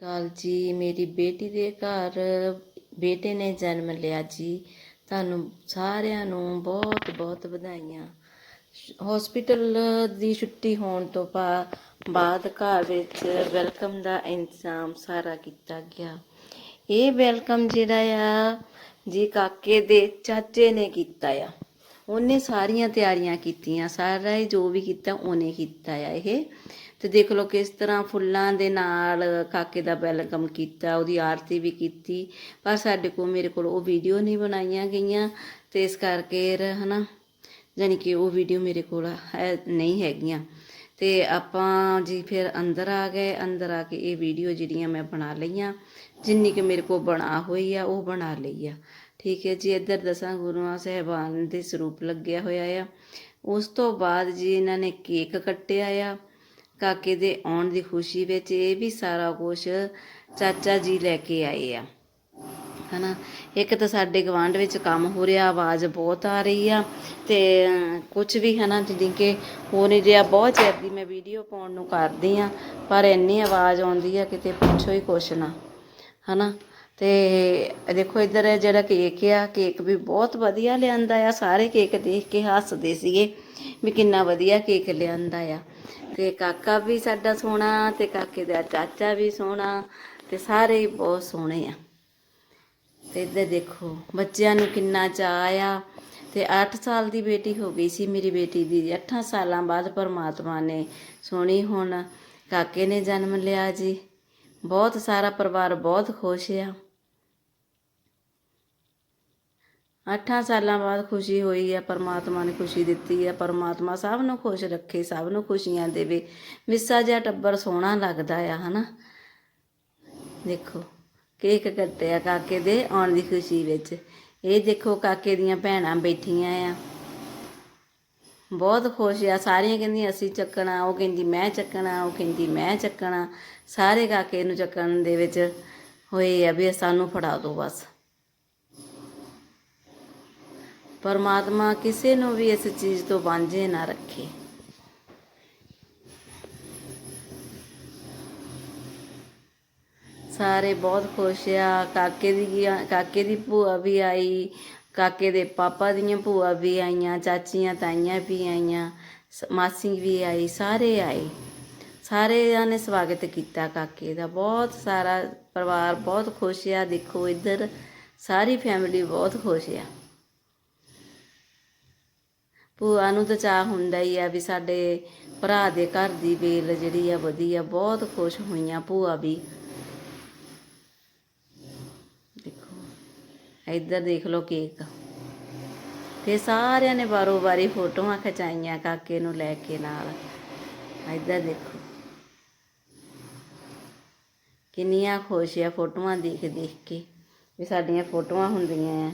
ਕਾਲ ਜੀ, ਮੇਰੀ ਬੇਟੀ ਦੇ ਘਰ ਬੇਟੇ ਨੇ ਜਨਮ ਲਿਆ ਜੀ। ਤੁਹਾਨੂੰ ਸਾਰਿਆਂ ਨੂੰ ਬਹੁਤ ਬਹੁਤ ਵਧਾਈਆਂ। ਹਸਪੀਟਲ ਦੀ ਛੁੱਟੀ ਹੋਣ ਤੋਂ ਬਾਅਦ ਘਰ ਵਿੱਚ ਵੈਲਕਮ ਦਾ ਇੰਤਜ਼ਾਮ ਸਾਰਾ ਕੀਤਾ ਗਿਆ। ਇਹ ਵੈਲਕਮ ਜਿਹੜਾ ਆ, ਜੀ ਕਾਕੇ ਦੇ ਚਾਚੇ ਨੇ ਕੀਤਾ ਆ। ਉਹਨੇ ਸਾਰੀਆਂ ਤਿਆਰੀਆਂ ਕੀਤੀਆਂ, ਸਾਰਾ ਹੀ ਜੋ ਵੀ ਕੀਤਾ ਉਹਨੇ ਕੀਤਾ ਆ ਇਹ। ਤੇ ਦੇਖ ਲਓ ਕਿਸ ਤਰ੍ਹਾਂ ਫੁੱਲਾਂ ਦੇ ਨਾਲ ਕਾਕੇ ਦਾ ਵੈਲਕਮ ਕੀਤਾ, ਉਹਦੀ ਆਰਤੀ ਵੀ ਕੀਤੀ, ਪਰ ਸਾਡੇ ਕੋਲ, ਮੇਰੇ ਕੋਲ ਉਹ ਵੀਡੀਓ ਨਹੀਂ ਬਣਾਈਆਂ ਗਈਆਂ, ਤੇ ਇਸ ਕਰਕੇ ਰ- ਹਨਾ ਯਾਨੀ ਕਿ ਉਹ ਵੀਡੀਓ ਮੇਰੇ ਕੋਲ ਹੈ, ਨਹੀਂ ਹੈਗੀਆਂ। ਤੇ ਆਪਾਂ ਜੀ ਫਿਰ ਅੰਦਰ ਆ ਗਏ, ਅੰਦਰ ਆ ਕੇ ਇਹ ਵੀਡੀਓ ਜਿਹੜੀਆਂ ਮੈਂ ਬਣਾ ਲਈਆਂ, ਜਿੰਨੀ ਕਿ ਮੇਰੇ ਕੋਲ ਬਣਾ ਹੋਈ ਆ, ਉਹ ਬਣਾ ਲਈ ਆ। ਠੀਕ ਹੈ ਜੀ, ਇੱਧਰ ਦਸਾਂ ਗੁਰੂਆਂ ਸਾਹਿਬਾਨ ਦੇ ਸਰੂਪ ਲੱਗਿਆ ਹੋਇਆ ਆ। ਉਸ ਤੋਂ ਬਾਅਦ ਜੀ ਇਹਨਾਂ ਨੇ ਕੇਕ ਕੱਟਿਆ ਆ। ਕਾਕੇ ਦੇ ਆਉਣ ਦੀ ਖੁਸ਼ੀ ਵਿੱਚ ਇਹ ਵੀ ਸਾਰਾ ਕੁਝ ਚਾਚਾ ਜੀ ਲੈ ਕੇ ਆਏ ਆ। ਹਨਾ, ਇੱਕ ਤਾਂ ਸਾਡੇ ਗਵਾਂਢ ਵਿੱਚ ਕੰਮ ਹੋ ਰਿਹਾ, ਆਵਾਜ਼ ਬਹੁਤ ਆ ਰਹੀ ਆ ਤੇ ਕੁਝ ਵੀ ਹਨਾ ਜਿੱਦਾਂ ਕਿ ਹੋ ਨਹੀਂ ਰਿਹਾ ਬਹੁਤ ਚਿਰ ਦੀ ਮੈਂ ਵੀਡੀਓ ਪਾਉਣ ਨੂੰ ਕਰਦੀ ਆ, ਪਰ ਇੰਨੀ ਆਵਾਜ਼ ਆਉਂਦੀ ਆ ਕਿਤੇ ਪੁੱਛੋ ਹੀ ਕੁਛ ਨਾ। ਹਨਾ ਤੇ ਦੇਖੋ ਇੱਧਰ ਜਿਹੜਾ ਕੇਕ ਆ, ਕੇਕ ਵੀ ਬਹੁਤ ਵਧੀਆ ਲਿਆਂਦਾ ਆ। ਸਾਰੇ ਕੇਕ ਦੇਖ ਕੇ ਹੱਸਦੇ ਸੀਗੇ ਵੀ ਕਿੰਨਾ ਵਧੀਆ ਕੇਕ ਲਿਆਂਦਾ ਆ। ਤੇ ਕਾਕਾ ਵੀ ਸਾਡਾ ਸੋਹਣਾ ਤੇ ਕਾਕੇ ਦਾ ਚਾਚਾ ਵੀ ਸੋਹਣਾ ਤੇ ਸਾਰੇ ਹੀ ਬਹੁਤ ਸੋਹਣੇ ਆ। ਤੇ ਇੱਧਰ ਦੇਖੋ, ਬੱਚਿਆਂ ਨੂੰ ਕਿੰਨਾ ਚਾਅ ਆ। ਤੇ 8 ਸਾਲ ਦੀ ਬੇਟੀ ਹੋ ਗਈ ਸੀ ਮੇਰੀ ਬੇਟੀ ਦੀ 8 ਸਾਲਾਂ ਬਾਅਦ ਪਰਮਾਤਮਾ ਨੇ ਸੋਹਣੀ ਹੁਣ। ਕਾਕੇ ਨੇ ਜਨਮ ਲਿਆ ਜੀ। ਬਹੁਤ ਸਾਰਾ ਪਰਿਵਾਰ ਬਹੁਤ ਖੁਸ਼ ਆ। 8 ਸਾਲਾਂ ਬਾਅਦ ਖੁਸ਼ੀ ਹੋਈ ਹੈ ਪਰਮਾਤਮਾ ਨੇ ਖੁਸ਼ੀ ਦਿੱਤੀ ਆ। ਪਰਮਾਤਮਾ ਸਭ ਨੂੰ ਖੁਸ਼ ਰੱਖੇ, ਸਭ ਨੂੰ ਖੁਸ਼ੀਆਂ ਦੇਵੇ। ਮਿੱਸਾ ਜਿਹਾ ਟੱਬਰ ਸੋਹਣਾ ਲੱਗਦਾ ਆ, ਹਨਾ? ਦੇਖੋ, ਕੇਕ ਕੱਟਿਆ ਕਾਕੇ ਦੇ ਆਉਣ ਦੀ ਖੁਸ਼ੀ ਵਿੱਚ। ਇਹ ਦੇਖੋ ਕਾਕੇ ਦੀਆਂ ਭੈਣਾਂ ਬੈਠੀਆਂ ਆ। ਬਹੁਤ ਖੁਸ਼ ਆ। ਸਾਰੀਆਂ ਕਹਿੰਦੀਆਂ, ਅਸੀਂ ਚੱਕਣਾ। ਉਹ ਕਹਿੰਦੀ, ਮੈਂ ਚੱਕਣਾ। ਉਹ ਕਹਿੰਦੀ, ਮੈਂ ਚੱਕਣਾ। ਸਾਰੇ ਕਾਕੇ ਨੂੰ ਚੱਕਣ ਦੇ ਵਿੱਚ ਹੋਏ ਆ ਵੀ ਸਾਨੂੰ ਫੜਾ ਦਿਓ ਬਸ। ਪਰਮਾਤਮਾ ਕਿਸੇ ਨੂੰ ਵੀ ਇਸ ਚੀਜ਼ ਤੋਂ ਵਾਂਝੇ ਨਾ ਰੱਖੇ। ਸਾਰੇ ਬਹੁਤ ਖੁਸ਼ ਆ। ਕਾਕੇ ਦੀ ਕਾਕੇ ਦੀ ਭੂਆ ਵੀ ਆਈ, ਕਾਕੇ ਦੇ ਪਾਪਾ ਦੀਆਂ ਭੂਆ ਵੀ ਆਈਆਂ, ਚਾਚੀਆਂ ਤਾਈਆਂ ਵੀ ਆਈਆਂ ਮਾਸੀ ਵੀ ਆਈ, ਸਾਰੇ ਆਏ। ਸਾਰਿਆਂ ਨੇ ਸਵਾਗਤ ਕੀਤਾ ਕਾਕੇ ਦਾ। ਬਹੁਤ ਸਾਰਾ ਪਰਿਵਾਰ ਬਹੁਤ ਖੁਸ਼ ਆ। ਦੇਖੋ ਇੱਧਰ ਸਾਰੀ ਫੈਮਿਲੀ ਬਹੁਤ ਖੁਸ਼ ਆ। ਭੂਆ ਨੂੰ ਤਾਂ ਚਾਹ ਹੁੰਦਾ ਹੀ ਆ ਵੀ ਸਾਡੇ ਭਰਾ ਦੇ ਘਰ ਦੀ ਵੇਲ ਜਿਹੜੀ ਆ ਵਧੀਆ, ਬਹੁਤ ਖੁਸ਼ ਹੋਈਆਂ ਭੂਆ ਵੀ। ਦੇਖੋ, ਇੱਧਰ ਦੇਖ ਲਓ ਕੇਕ। ਤੇ ਸਾਰਿਆਂ ਨੇ ਬਾਰੋ ਬਾਰੀ ਫੋਟੋਆਂ ਖਿਚਾਈਆਂ ਕਾਕੇ ਨੂੰ ਲੈ ਕੇ ਨਾਲ। ਇੱਧਰ ਦੇਖੋ। ਕਿੰਨੀਆਂ ਖੁਸ਼ ਆ ਫੋਟੋਆਂ ਦੇਖ ਦੇਖ ਕੇ ਵੀ ਸਾਡੀਆਂ ਫੋਟੋਆਂ ਹੁੰਦੀਆਂ ਆ।